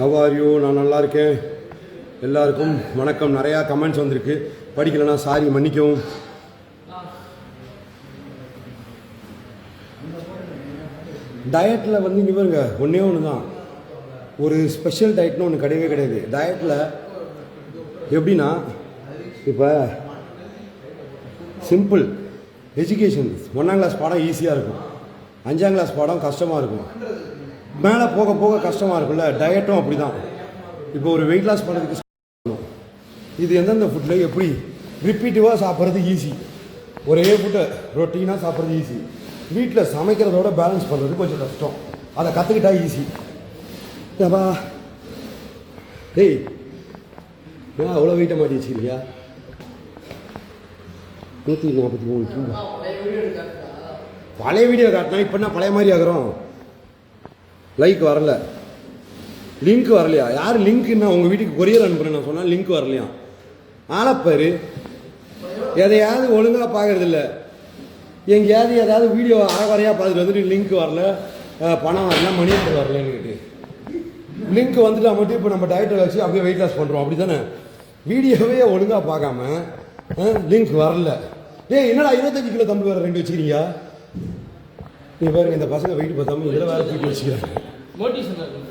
Have நான் நல்லா இருக்கேன். எல்லாருக்கும் வணக்கம். நிறையா கமெண்ட்ஸ் வந்திருக்கு. படிக்கலைன்னா சாரி மன்னிக்கவும். டயட்டில் வந்து இங்கே பாருங்க ஒன்றே ஒன்று தான் ஒரு ஸ்பெஷல் டயட்னு ஒன்று கிடையவே கிடையாது. டயட்டில் எப்படின்னா இப்போ சிம்பிள் எஜுகேஷன் ஒன்றாம் கிளாஸ் பாடம் ஈஸியாக இருக்கும். அஞ்சாம் கிளாஸ் பாடம் கஷ்டமாக இருக்கும். மேலே போக போக கஷ்டமாக இருக்குல்ல டயட்டும் அப்படி தான் இப்போ ஒரு வெயிட் லாஸ் பண்ணுறதுக்கு இது எந்தெந்த ஃபுட்டில் எப்படி? ரிப்பீட்டிவாக சாப்பிட்றது ஈஸி ஒரே ஃபுட்டை ரொட்டீனாக சாப்பிட்றது ஈஸி வீட்டில் சமைக்கிறதோட பேலன்ஸ் பண்ணுறது கொஞ்சம் கஷ்டம். அதை கற்றுக்கிட்டா ஈஸி ஏப்பா டேய் ஏன் அவ்வளோ வெயிட்டை மாட்டி வச்சுக்கிறியா நூற்றி நாற்பத்தி மூணு பழைய வீடியோ காட்டினா இப்போ என்ன பழைய மாதிரி ஆகிறோம்? லைக் வரல. லிங்க் வரலையா? யார் லிங்க்னா உங்கள் வீட்டுக்கு கொரியர் அனுப்புறேன் நான் சொன்னால் லிங்க் வரலையா? ஆளப்பாரு எதையாவது ஒழுங்காக பார்க்கறது இல்ல. எங்கேயாவது ஏதாவது வீடியோ அறகுறையாக பார்த்துட்டு வந்துட்டு லிங்க் வரல. பணம் வரல மணி ஆர்டர் வரலன்னு கேட்டு. லிங்க் வந்துட்டா மட்டும் இப்போ நம்ம டயட்டில் வச்சு அப்படியே வெயிட் லாஸ் பண்ணுறோம் அப்படி தானே வீடியோவே ஒழுங்காக பார்க்காம லிங்க் வரல. ஏய் என்னடா இருபத்தஞ்சு கிலோ தம்பி வேறு ரெண்டு வச்சுக்கிறீங்க? நீ பாருங்க இந்த பசங்க வெயிட் பார்த்தாமல் இதில் வேறு தூக்கி வச்சுக்கிறாங்க. மோட்டிவேஷன் இருக்கும்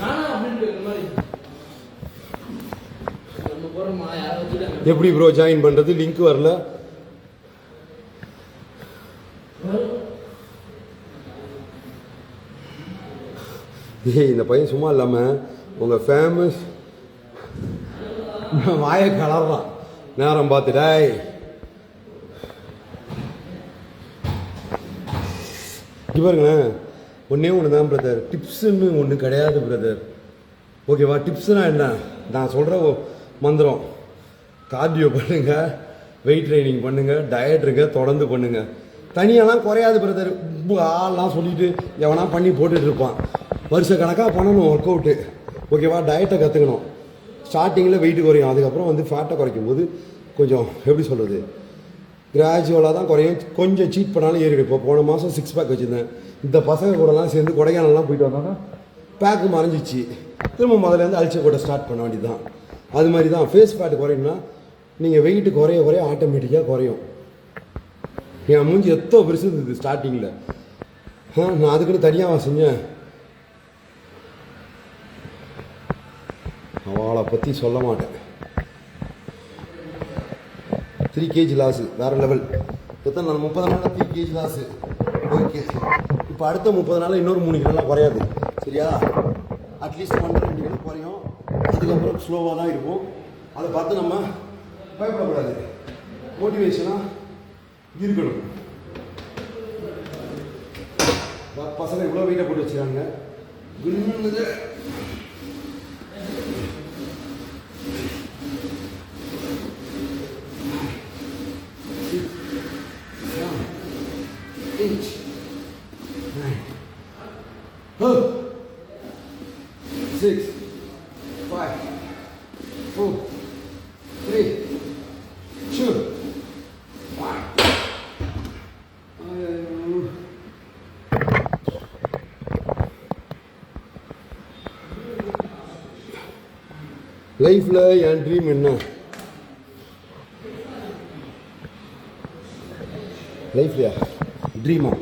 நானா அப்படின்ட்டு மாதிரி. எப்படி ப்ரோ ஜாயின் பண்ணுறது லிங்க் வரல. ஏய் இந்த பையன் சும்மா இல்லாமல் உங்கள் ஃபேமஸ் வாயை கலர்றான். நேரம் பார்த்துடாய் இங்க பாருங்களேன். ஒன்றே ஒன்று தான் பிரதர் டிப்ஸுன்னு ஒன்று கிடையாது பிரதர் ஓகேவா டிப்ஸ்னா என்ன? நான் சொல்கிற மந்திரம். கார்டியோ பண்ணுங்கள் வெயிட் ட்ரைனிங் பண்ணுங்கள் டயட் இருக்க தொடர்ந்து பண்ணுங்கள் தனியாலாம் குறையாது பிரதர் ஆள்லாம் சொல்லிட்டு எவனா பண்ணி போட்டுட்டு இருப்பான். வருஷ கணக்காக பண்ணணும் ஒர்க் அவுட்டு ஓகேவா டயட்டை கற்றுக்கணும் ஸ்டார்டிங்கில் வெயிட் குறையும். அதுக்கப்புறம் வந்து ஃபேட்டை குறைக்கும் போது கொஞ்சம் எப்படி சொல்கிறது கிராஜுவலாக தான் குறையும். கொஞ்சம் சீட் பண்ணாலும் ஏறிடும். இப்போ போன மாதம் சிக்ஸ் பேக் வச்சுருந்தேன். இந்த பசங்க கூடலாம் சேர்ந்து கொடைக்கானல்லாம் போயிட்டு வந்தோன்னா பேக்கு மறைஞ்சிச்சு. திரும்ப முதல்லேருந்து அழிச்ச கூட ஸ்டார்ட் பண்ண வேண்டியது தான் அது மாதிரி தான். ஃபேஸ் ஃபேட் குறையும்னா நீங்கள் வெயிட் குறைய குறைய ஆட்டோமேட்டிக்காக குறையும். என் மூஞ்சி எத்தோ பெருசு இருந்தது ஸ்டார்டிங்கில் நான் அதுக்குன்னு தனியாக செஞ்சேன். அவளை பற்றி சொல்ல மாட்டேன். த்ரீ கேஜி லாஸு வேறு லெவல் எத்தனை நாள்? முப்பது நாளில் த்ரீ கேஜி லாஸு ஓகே இப்போ அடுத்த முப்பது நாளில் இன்னொரு மூணு கிலோலாம் குறையாது. சரியா? அட்லீஸ்ட் ஒன்றரை ரெண்டு கிலோ குறையும். அதுக்கப்புறம் ஸ்லோவாக தான் இருக்கும். அதை பார்த்து நம்ம பயப்படக்கூடாது. மோட்டிவேஷனாக இருக்கணும். பசங்க இவ்வளோ வெயிட்டை போட்டு வச்சுருக்காங்க லைஃப்பில் என் ட்ரீம் என்ன? லைஃப்லையா ட்ரீமா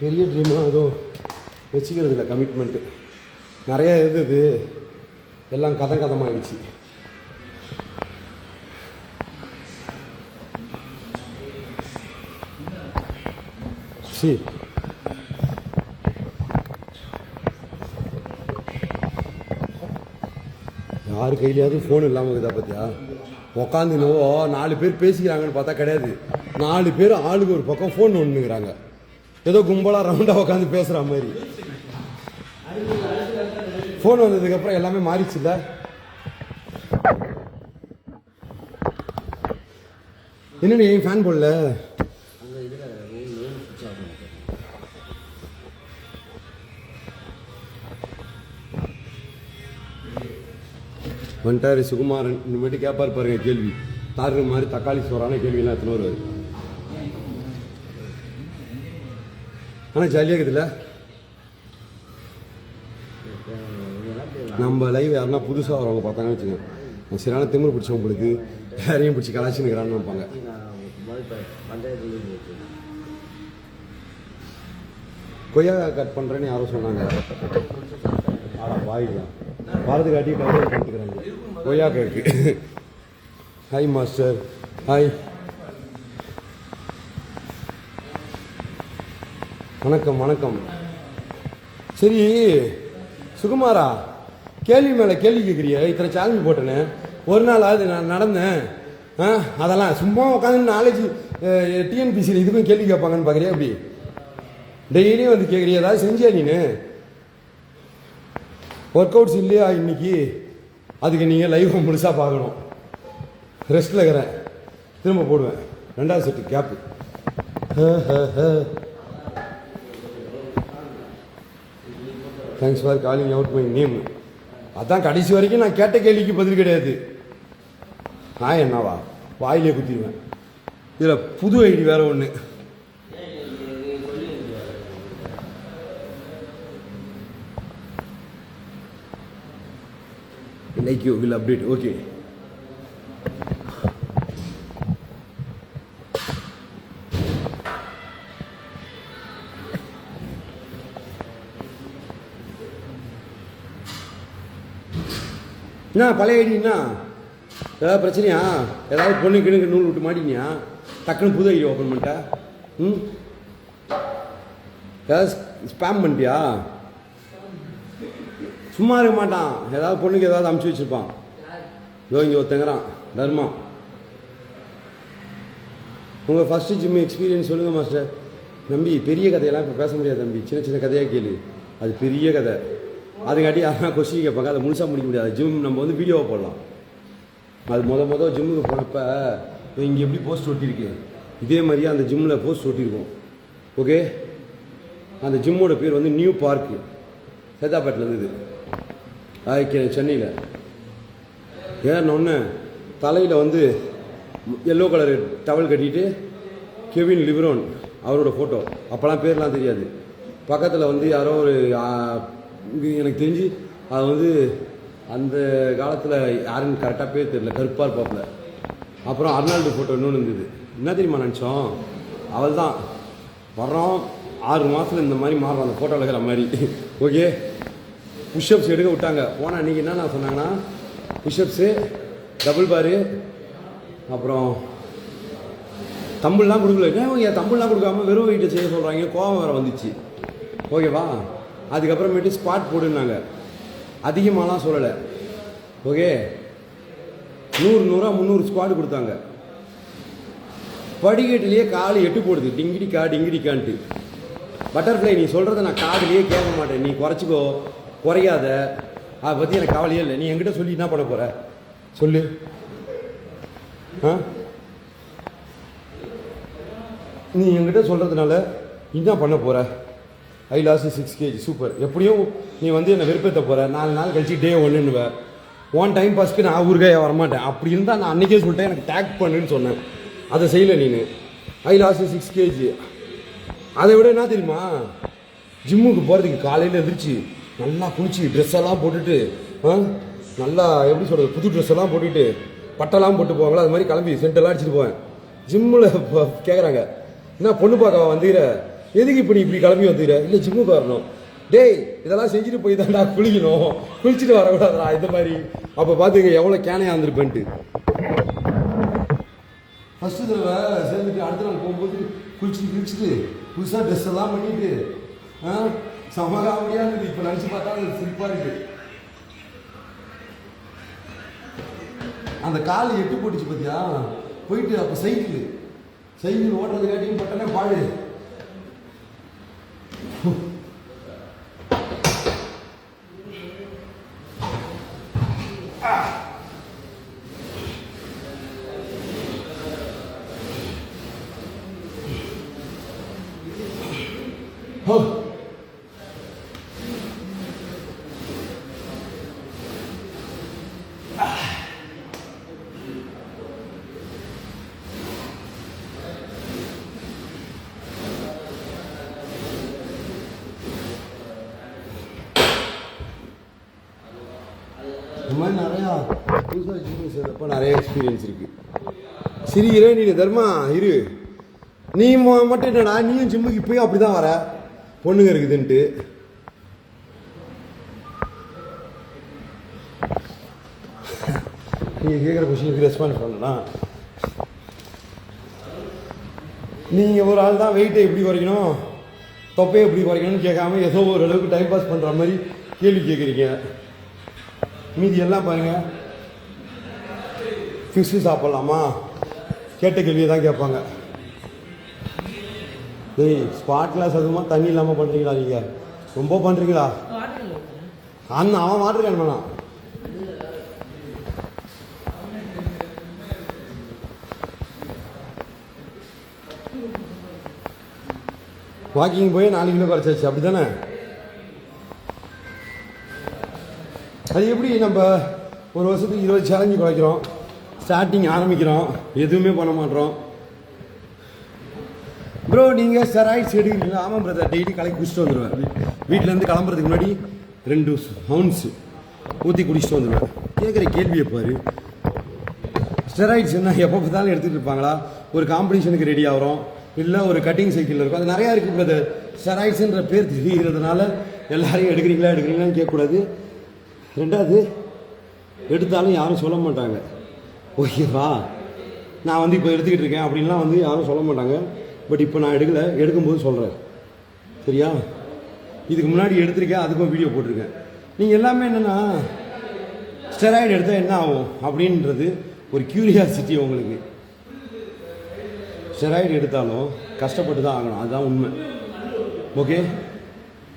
பெரிய ட்ரீமாக எதுவும் வச்சுக்கிறது இல்லை கமிட்மெண்ட்டு நிறையா இருந்தது. எல்லாம் கதம் கதமாகிடுச்சு சரி. யார் கையிலையாவது ஃபோன் இல்லாமல் இருக்குதா பார்த்தியா உக்காந்து நாலு பேர் பேசிக்கிறாங்கன்னு பார்த்தா கிடையாது. நாலு பேர் ஆளுக்கு ஒரு பக்கம் ஃபோன் ஒன்றுங்கிறாங்க ஏதோ கும்பலாக ரவுண்டாக உட்காந்து பேசுகிற மாதிரி. ஃபோன் வந்ததுக்கப்புறம் எல்லாமே மாறிச்சுல்ல என்னென்ன ஏன் ஃபேன் போடல? வந்துட்டார் சுகுமாரன் இனிமேட்டு கேட்பார் பாருங்க கேள்வி. தாரு மாதிரி தக்காளி சோறான கேள்வியெல்லாம் எத்தனை வருவார்? ஆனால் ஜாலியாக இருக்குதுல்ல? நம்ம லைவ் யாருன்னா புதுசாக வரவங்க பார்த்தாங்கன்னு வச்சுக்கோங்க. சரியான திமிரு பிடிச்சவங்களுக்கு யாரையும் பிடிச்சி கலாச்சினுக்கிறான்னு நினைப்பாங்க. கொய்யா கட் பண்ணுறேன்னு யாரும் சொன்னாங்க. ஆடா வாயிடலாம் பாரதி காட்டி கவர் பண்ணிட்டுக்கிறாங்க கொய்யா கேக்கு ஹாய் மாஸ்டர் ஹாய் வணக்கம் வணக்கம். சரி சுகுமாரா கேள்வி மேலே கேள்வி கேட்குறிய இத்தனை சேலஞ்சு போட்டேன்னு ஒரு நாள் ஆகுது நான் நடந்தேன். ஆ அதெல்லாம் சும்மா உட்காந்து நாலேஜ் டிஎன்பிசியில் இதுக்கும் கேள்வி கேட்பாங்கன்னு பார்க்குறியா அப்படி டெய்லியும் வந்து கேட்குறியா ஏதாவது செஞ்சியா நீனு? ஒர்க் அவுட்ஸ் இல்லையா இன்னைக்கு? அதுக்கு நீங்கள் லைஃப்பை முழுசாக பார்க்கணும். ரெஸ்ட்டில் இருக்கிறேன். திரும்ப போடுவேன். ரெண்டாவது set gap thanks for calling out my name அதான் கடைசி வரைக்கும் நான் கேட்ட கேள்விக்கு பதில் கிடையாது. நான் என்னவா? வாயிலே குத்திடுவேன். இதில் புது ஐடி வேறு ஒன்று like you will update okay என்ன பழைய ஐடின்னா ஏதாவது பிரச்சனையா? ஏதாவது பொண்ணு கிணுக்கு நூல் விட்டு மாட்டினியா? டக்குன்னு புது ஐடி ஓப்பன் பண்ணிட்டா? ம்? ஏதாவது ஸ்பேம் பண்ணிட்டியா? சும்மா இருக்க மாட்டான். ஏதாவது பொண்ணுக்கு ஏதாவது அமுச்சு வச்சிருப்பான். இதோ இங்கே ஒருத்தங்கிறான் தர்மம் உங்கள் ஃபஸ்ட்டு ஜிம் எக்ஸ்பீரியன்ஸ் சொல்லுங்கள் மாஸ்டர் தம்பி பெரிய கதையெல்லாம் இப்போ பேச முடியாது தம்பி. சின்ன சின்ன கதையாக கேளு. அது பெரிய கதை. அதுக்காட்டி அதெல்லாம் கொஸ்டின் கேட்பாங்க. அதை முழுசாக முடிக்க முடியாது. ஜிம் நம்ம வந்து வீடியோவை போடலாம். அது மொதல் மொதல் ஜிம்முக்கு போனப்போ இங்கே எப்படி போஸ்ட் ஒட்டியிருக்கு. இதே மாதிரியே அந்த ஜிம்மில் போஸ்ட் ஒட்டியிருக்கோம். ஓகே அந்த ஜிம்மோட பேர் வந்து நியூ பார்க்கு சேதாப்பேட்டில் இருந்தது அது சென்னையில். ஏறினொன்னே தலையில் வந்து எல்லோ கலர் டவல் கட்டிட்டு கெவின் லிப்ரோன் அவரோட ஃபோட்டோ அப்போல்லாம் பேர்லாம் தெரியாது. பக்கத்தில் வந்து யாரோ ஒரு இது எனக்கு தெரிஞ்சு அது வந்து அந்த காலத்தில் யாருன்னு கரெக்டாக பேர் தெரியல. கருப்பாக இருப்பாப்பில் அப்புறம் அர்னால்டு ஃபோட்டோ இன்னொன்று இருந்தது. என்ன தெரியுமா நினச்சோம்? அவள் தான் வர்றோம். ஆறு மாதத்தில் இந்த மாதிரி மாறுறோம் அந்த ஃபோட்டோவில் இருக்கிற மாதிரி. ஓகே புஷ்அப்ஸ் எடுக்க விட்டாங்க. போன அன்றைக்கி என்ன நான் சொன்னாங்கன்னா புஷ்அப்ஸு டபுள் பாரு அப்புறம் தம்பிள்லாம் கொடுக்கல. ஏன் இவங்க தம்பிள்லாம் கொடுக்காம வெறும் வெயிட்டை செய்ய சொல்கிறாங்க கோவம் வேறு வந்துச்சு. ஓகேவா? அதுக்கப்புறமேட்டு ஸ்பாட் போடுனாங்க அதிகமாகலாம் சொல்லலை. ஓகே? நூறு நூறா முந்நூறு ஸ்குவாடு கொடுத்தாங்க. படிக்கட்டுலேயே காலு எட்டு போடுது. டிங்கிடிக்கா டிங்கிடிக்கான்ட்டு பட்டர்ஃப்ளை நீ சொல்கிறத நான் காதுலேயே கேட்க மாட்டேன். நீ குறைச்சிக்கோ. குறையாத அதை பற்றி எனக்கு கவலையே இல்லை. நீ என்கிட்ட சொல்லி என்ன பண்ண போகிற சொல்லு. ஆ? நீ என்கிட்ட சொல்கிறதுனால என்ன பண்ண போகிற I lost six KG super எப்படியும் நீ வந்து என்னை விருப்பத்தை போகிற நாலு நாள் கழிச்சு டே ஒன்றுன்னுவேன் ஒன் டைம் பாஸ்க்கு நான் ஊருக்கே வரமாட்டேன். அப்படி இருந்தால் நான் அன்றைக்கே சொல்லிட்டேன். எனக்கு டேக் பண்ணுன்னு சொன்னேன். அதை செய்யலை நீ ஐ லாஸ்ட் சிக்ஸ் கேஜி அதை விட என்ன தெரியுமா? ஜிம்முக்கு போகிறதுக்கு காலையில் எந்திரிச்சு நல்லா குளிச்சு ட்ரெஸ் எல்லாம் போட்டுட்டு ஆ? நல்லா எப்படி சொல்கிறது புது ட்ரெஸ் எல்லாம் போட்டுட்டு பட்டெல்லாம் போட்டு போவாங்களா? அது மாதிரி கிளம்பி சென்டெல்லாம் அடிச்சுட்டு போவேன். ஜிம்மில் கேட்குறாங்க என்ன பொண்ணு பார்க்க வந்துக்கிற எதுக்கு இப்போ நீ இப்படி கிளம்பி வந்துக்கிற இல்லை ஜிம்முக்கு வரணும். டேய் இதெல்லாம் செஞ்சுட்டு போய் தான்டா குளிக்கணும். குளிச்சுட்டு வரக்கூடாதுடா இந்த மாதிரி. அப்போ பார்த்துங்க எவ்வளோ கேனையாக இருந்திருப்பேன்ட்டு. ஃபஸ்ட்டு தடவை சேர்ந்துட்டு அடுத்த நாள் போகும்போது குளிச்சுட்டு குளிச்சுட்டு புதுசாக ட்ரெஸ் எல்லாம் பண்ணிட்டு ஆ இருக்குது இப்போ நினச்சி பார்த்தா அது சிரிப்பாக இருக்கு அந்த கால் எட்டு போட்டுச்சு பார்த்தியா போயிட்டு அப்போ சைக்கிள். சைக்கிள் ஓட்டுறது காட்டியும் பட்டனே பாடு ஹோ இந்த மாதிரி நிறையா புதுசாக ஜிம் சேர்ந்தப்போ நிறைய எக்ஸ்பீரியன்ஸ் இருக்குது சரி நீ தர்மா இரு. நீ மட்டும் என்னடா நீயும் ஜிம்முக்கு இப்போயும் அப்படி தான் வர? பொண்ணுங்க இருக்குதுன்ட்டு. நீங்கள் கேட்குற கொஷினுக்கு ரெஸ்பான்ஸ் பண்ணலாம் நீங்கள் ஒரு ஆள் தான் வெயிட்டை எப்படி குறைக்கணும் தொப்பையை எப்படி குறைக்கணும்னு கேட்காம ஏதோ ஒரு அளவுக்கு டைம் பாஸ் பண்ணுற மாதிரி கேள்வி கேட்குறீங்க மீதி எல்லாம் பாருங்கள் ஃபிஷ்ஷு சாப்பிட்லாமா? கேட்ட கேள்வியை தான் கேட்பாங்க. டேய் ஸ்பாட் கிளாஸ் அதுமா தண்ணி இல்லாமல் பண்ணுறீங்களா நீங்கள் ரொம்ப பண்ணுறீங்களா வாட்டர் அவன் வாட்டர் கேன் வேணாம். வாக்கிங் போய் நாலு கிலோ குறைச்சாச்சு அப்படி தானே அது எப்படி நம்ம ஒரு வருஷத்துக்கு இருபது சேலஞ்சு குறைக்கிறோம் ஸ்டார்டிங் ஆரம்பிக்கிறோம். எதுவுமே பண்ண மாட்டோம். ப்ரோ நீங்கள் ஸ்டெராய்ட்ஸ் எடுக்கிறீங்களா? ஆமாம் பிரதர் டெய்லி கலக்கி குடிச்சிட்டு வந்துடுவேன் வீட்டிலேருந்து கிளம்புறதுக்கு முன்னாடி ரெண்டு ஹவுன்ஸு ஊற்றி குடிச்சிட்டு வந்துடுவேன் கேட்குற கேள்வியை பாரு. ஸ்டெராய்ட்ஸ் என்ன எப்போ பார்த்தாலும் எடுத்துகிட்டு இருப்பாங்களா? ஒரு காம்படிஷனுக்கு ரெடி ஆகிறோம். இல்லை ஒரு கட்டிங் சைக்கிள் இருக்கும். அது நிறையா இருக்குது பிரதர் ஸ்டெராய்ட்ஸுன்ற பேர் தெரிகிறதுனால எல்லாரையும் எடுக்கிறீங்களா எடுக்கிறீங்களான்னு கேட்கக்கூடாது. ரெண்டாவது எடுத்தாலும் யாரும் சொல்ல மாட்டாங்க. ஓகேவா நான் வந்து இப்போ எடுத்துக்கிட்டு இருக்கேன் அப்படின்லாம் வந்து யாரும் சொல்ல மாட்டாங்க. பட் இப்போ நான் எடுக்கலை. எடுக்கும்போது சொல்கிறேன் சரியா? இதுக்கு முன்னாடி எடுத்திருக்கேன் அதுக்கும் வீடியோ போட்டிருக்கேன். நீங்கள் எல்லாமே என்னென்னா ஸ்டெராய்டு எடுத்தால் என்ன ஆகும் அப்படின்றது ஒரு க்யூரியாசிட்டி உங்களுக்கு. ஸ்டெராய்டு எடுத்தாலும் கஷ்டப்பட்டு தான் ஆகணும். அதுதான் உண்மை. ஓகே?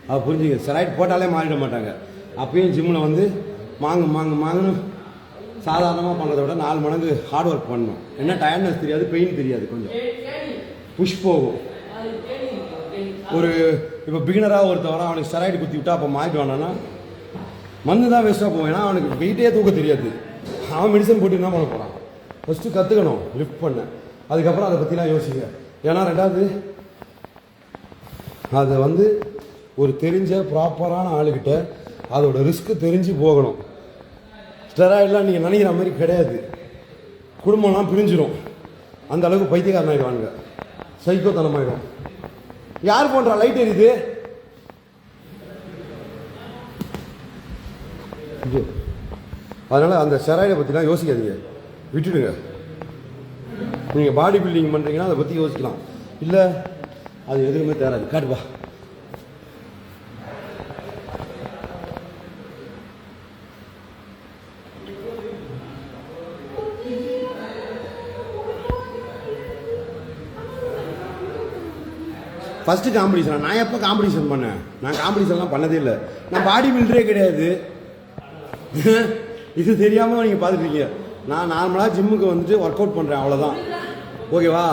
அது புரிஞ்சுங்க. ஸ்டெராய்டு போட்டாலே மாறிட மாட்டாங்க. அப்பயும் ஜிம்மில் வந்து மாங்கு மாங்கு மாங்குன்னு சாதாரணமாக பண்ணுறத விட நாலு மடங்கு ஹார்ட் ஒர்க் பண்ணணும். என்ன டயர்ட்னஸ் தெரியாது பெயின் தெரியாது கொஞ்சம். புஷ் போகும். ஒரு இப்போ பிகினராக ஒருத்தவரை அவனுக்கு ஸ்டெராய்டு குத்தி விட்டா அப்போ மாறிடுவானா மண்ணு தான் வேஸ்ட்டாக போகும். ஏன்னா அவனுக்கு வெயிட்டே தூக்க தெரியாது. அவன் மெடிசன் போட்டு என்ன பண்ண போகிறான் ஃபஸ்ட்டு கற்றுக்கணும் லிஃப்ட் பண்ண. அதுக்கப்புறம் அதை பற்றிலாம் யோசிங்க. ஏன்னா ரெண்டாவது அதை வந்து ஒரு தெரிஞ்ச ப்ராப்பரான ஆளுக்கிட்ட அதோட ரிஸ்க்கு தெரிஞ்சு போகணும். ஸ்டெராய்டெலாம் நீங்கள் நினைக்கிற மாதிரி கிடையாது. குடும்பம்லாம் பிரிஞ்சிடும் அந்த அளவுக்கு பைத்தியக்காரன் சைக்கோ சைக்கோத்தனமாயிடும். யார் போன்ற லைட் எரியுது? அதனால் அந்த ஸ்டெராய்டை பற்றிலாம் யோசிக்காதீங்க. விட்டுடுங்க. நீங்கள் பாடி பில்டிங் பண்ணுறீங்கன்னா அதை பற்றி யோசிக்கலாம். இல்லை அது எதுவுமே தேராது. காட்டுப்பா. ஃபஸ்ட்டு காம்படிஷன் நான் எப்போ காம்படிஷன் பண்ணேன்? நான் காம்படிஷன்லாம் பண்ணதே இல்லை. நான் பாடி பில்டரே கிடையாது. இது தெரியாமல் நீங்கள் பார்த்துருக்கீங்க நான் நார்மலாக ஜிம்முக்கு வந்துட்டு ஒர்க் அவுட் பண்ணுறேன் அவ்வளோதான் ஓகேவா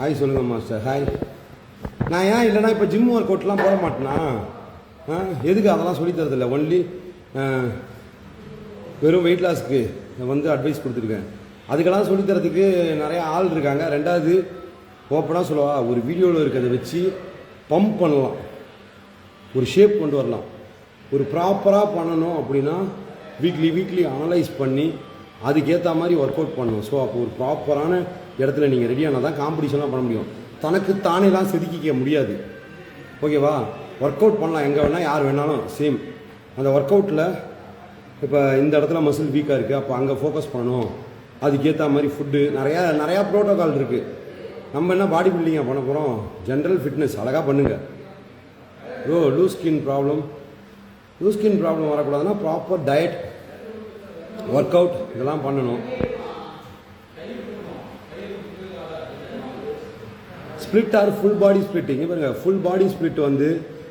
ஹாய் சொல்லுங்க மாஸ்டர் ஹாய் நான் ஏன் இல்லைன்னா இப்போ ஜிம் ஒர்க் அவுட்லாம் போட மாட்டேனா? ஆ எதுக்கு அதெல்லாம் சொல்லித்தரதில்லை? ஒன்லி வெறும் வெயிட் லாஸ்க்கு வந்து அட்வைஸ் கொடுத்துருக்கேன். அதுக்கெல்லாம் சொல்லித் தரதுக்கு நிறைய ஆள் இருக்காங்க. ரெண்டாவது ஓப்பனாக சொல்லவா ஒரு வீடியோவில் இருக்கிறத வச்சு பம்ப் பண்ணலாம். ஒரு ஷேப் கொண்டு வரலாம். ஒரு ப்ராப்பராக பண்ணணும் அப்படின்னா வீக்லி வீக்லி அனலைஸ் பண்ணி அதுக்கேற்ற மாதிரி ஒர்க் அவுட் பண்ணணும். ஸோ அப்போ ஒரு ப்ராப்பரான இடத்துல நீங்கள் ரெடி ஆனால் தான் காம்படிஷன்லாம் பண்ண முடியும். தனக்கு தானேலாம் செதுக்கிக்க முடியாது. ஓகேவா ஒர்க் அவுட் பண்ணலாம். எங்கே வேணால் யார் வேணாலும் சேம் அந்த ஒர்க் அவுட்டில் இப்போ இந்த இடத்துல மசில் வீக்காக இருக்குது அப்போ அங்கே ஃபோக்கஸ் பண்ணணும். அதுக்கேற்ற மாதிரி ஃபுட்டு நிறையா நிறையா ப்ரோட்டோகால் இருக்குது நம்ம என்ன பாடி பில்டிங்காக பண்ண போகிறோம் ஜென்ரல் ஃபிட்னஸ் அழகாக பண்ணுங்கள் bro loose skin problem loose skin problem வரக்கூடாதுன்னா proper diet work out இதெல்லாம் பண்ணணும். Split or full body splitting பாருங்கள் ஃபுல் பாடி ஸ்ப்ளிட் வந்து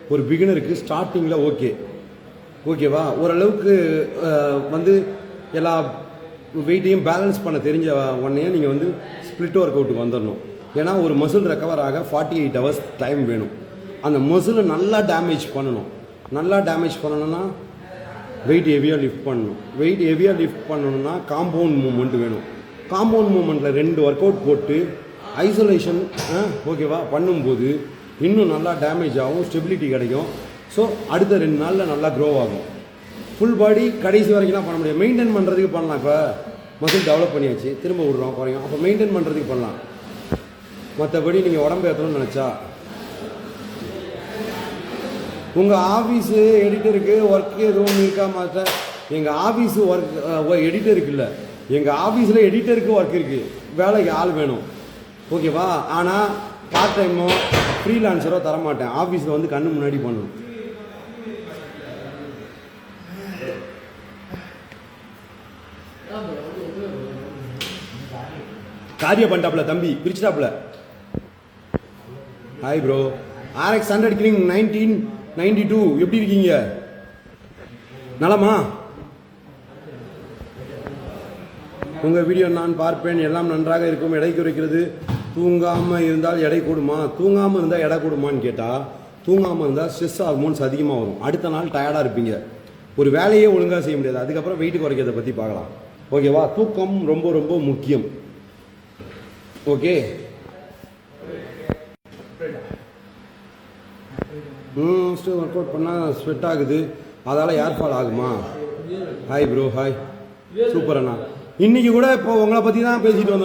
ஒரு பிகினருக்கு ஸ்டார்டிங்கில் ஓகே ஓகேவா ஓரளவுக்கு வந்து எல்லா வெயிட்டையும் பேலன்ஸ் பண்ண தெரிஞ்ச உடனே நீங்கள் வந்து ஸ்ப்ளிட் ஒர்க் அவுட்டுக்கு வந்துடணும் ஏன்னா ஒரு மசில் ரெக்கவர் ஆக ஃபார்ட்டி எயிட் ஹவர்ஸ் டைம் வேணும். அந்த மசிலை நல்லா டேமேஜ் பண்ணணும். நல்லா டேமேஜ் பண்ணணும்னா வெயிட் ஹெவியாக லிஃப்ட் பண்ணணும். வெயிட் ஹெவியாக லிஃப்ட் பண்ணணும்னா காம்பவுண்ட் மூமெண்ட் வேணும். காம்பவுண்ட் மூமெண்ட்டில் ரெண்டு ஒர்க் அவுட் போட்டு ஐசோலேஷன் ஓகேவா பண்ணும்போது இன்னும் நல்லா டேமேஜ் ஆகும் ஸ்டெபிலிட்டி கிடைக்கும். ஸோ அடுத்த ரெண்டு நாளில் நல்லா க்ரோ ஆகும். ஃபுல் பாடி கடைசி வரைக்கும்லாம் பண்ண முடியும் மெயின்டைன் பண்ணுறதுக்கு பண்ணலாம் இப்போ. மசில் டெவலப் பண்ணியாச்சு. திரும்ப விடுறோம் குறையும் அப்போ மெயின்டைன் பண்ணுறதுக்கு பண்ணலாம். மற்றபடி நீங்கள் உடம்பு ஏற்றணும்னு நினச்சா. உங்கள் ஆஃபீஸு எடிட்டருக்கு ஒர்க்கு எதுவும் இருக்கா மாற்ற எங்கள் ஆஃபீஸு ஒர்க் எடிட்டருக்கு இல்லை. எங்கள் ஆஃபீஸில் எடிட்டருக்கு ஒர்க் இருக்குது வேலைக்கு ஆள் வேணும். ஓகேவா ஆனால் பார்ட் டைமோ ஃப்ரீலான்சரோ தரமாட்டேன். ஆஃபீஸில் வந்து கண்ணு முன்னாடி பண்ணணும். காரிய பண்ணிட்டாப்ல தம்பி. பிரிச்சிட்டாப்ல ஹாய் ப்ரோ ஆர்எக்ஸ் ஹண்ட்ரட் கிளிங் நைன்டீன் நைன்டி டூ எப்படி இருக்கீங்க? நலமா? உங்கள் வீடியோ நான் பார்ப்பேன். எல்லாம் நன்றாக இருக்கும். எடை குறைக்கிறது. தூங்காமல் இருந்தால் எடை கூடுமா? தூங்காமல் இருந்தால் எடை கூடுமான்னு கேட்டால் தூங்காமல் இருந்தால் ஸ்ட்ரெஸ் ஹார்மோன்ஸ் அதிகமாக வரும். அடுத்த நாள் டயர்டாக இருப்பீங்க. ஒரு வேலையே ஒழுங்காக செய்ய முடியாது. அதுக்கப்புறம் வெயிட் குறைக்கிறத பற்றி பார்க்கலாம். ஓகேவா தூக்கம் ரொம்ப ரொம்ப முக்கியம். ஓகே. ம் ஒர்க் அவுட் பண்ணால் ஸ்வெட் ஆகுது. அதால் ஏர் ஃபால் ஆகுமா? ஹாய் ப்ரோ ஹாய் சூப்பர் அண்ணா. இன்னைக்கு கூட இப்போ உங்களை பற்றி தான் பேசிட்டு வந்தோம்.